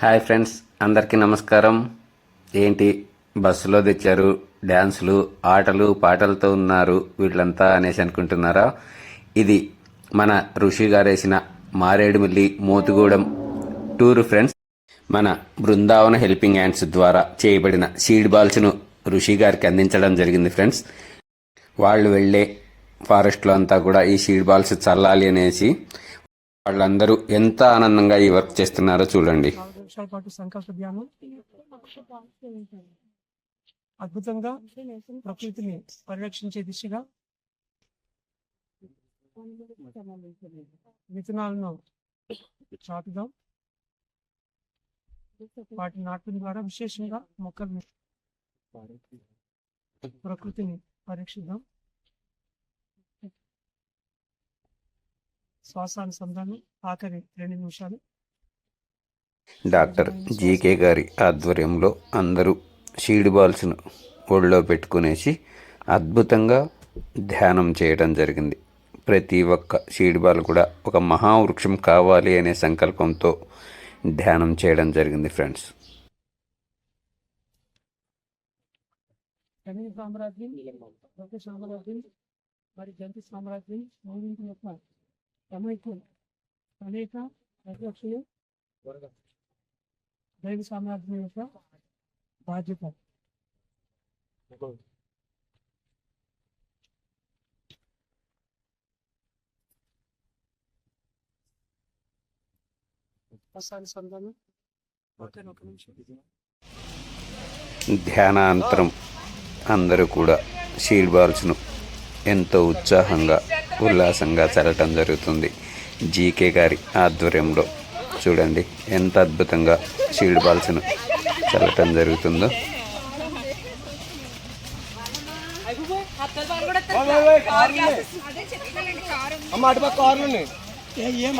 Hi friends అందరికీ నమస్కారం. ఏంటి బస్సులో తెచ్చారు డ్యాన్సులు ఆటలు పాటలతో ఉన్నారు వీళ్ళంతా అనేసి అనుకుంటున్నారా? ఇది మన ఋషి గారేసిన మారేడుమిల్లి మోతుగూడెం టూర్ ఫ్రెండ్స్. మన బృందావన హెల్పింగ్ హ్యాండ్స్ ద్వారా చేయబడిన సీడ్ బాల్స్ను ఋషి గారికి అందించడం జరిగింది ఫ్రెండ్స్. వాళ్ళు వెళ్ళే ఫారెస్ట్లో అంతా కూడా ఈ సీడ్ బాల్స్ చల్లాలి అనేసి వాళ్ళందరూ ఎంత ఆనందంగా ఈ వర్క్ చేస్తున్నారో చూడండి. నిమిషాల పాటు సంకల్ప ధ్యానం. అద్భుతంగా ప్రకృతిని పరిరక్షించే దిశగా విత్తనాలను చాటుదాం. వాటి నాటడం ద్వారా విశేషంగా మొక్కల్ని ప్రకృతిని పరీక్షిద్దాం. శ్వాసానుసంధానం ఆఖరి రెండు నిమిషాలు. డాక్టర్ జీకే గారి ఆధ్వర్యంలో అందరూ షీడ్ బాల్స్ను ఒళ్ళో పెట్టుకునేసి అద్భుతంగా ధ్యానం చేయడం జరిగింది. ప్రతి ఒక్క షీడ్ బాల్ కూడా ఒక మహావృక్షం కావాలి అనే సంకల్పంతో ధ్యానం చేయడం జరిగింది ఫ్రెండ్స్. కనీ సామ్రాజ్యం ప్రతి సామ్రాజ్యం మరి జంతు సామ్రాజ్యం మూడింటి యొక్క సమైక్యం అనేక ప్రతిపక్షలు దైవ సామ్రాజ్యం యొక్క బాధ్యత. ధ్యానాంతరం. అందరూ కూడా షీడ్ బాల్స్ను ఎంతో ఉత్సాహంగా ఉల్లాసంగా చల్లటం జరుగుతుంది. జీకే గారి ఆధ్వర్యంలో చూడండి ఎంత అద్భుతంగా షీల్డ్ బాల్స్ను చల్లటం జరుగుతుందో. అమ్మ అటుపక్క కార్లు ఉన్నాయి ఏం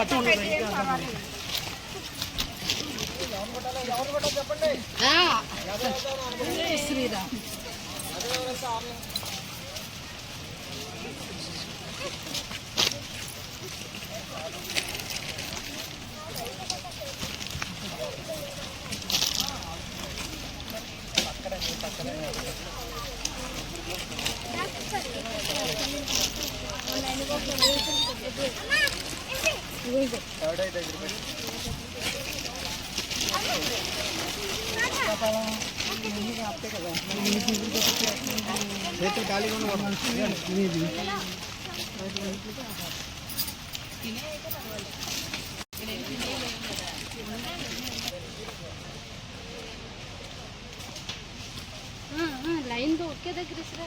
क्षेत्र काली कोण वर्ष इन दोट के दे ग्रिसरे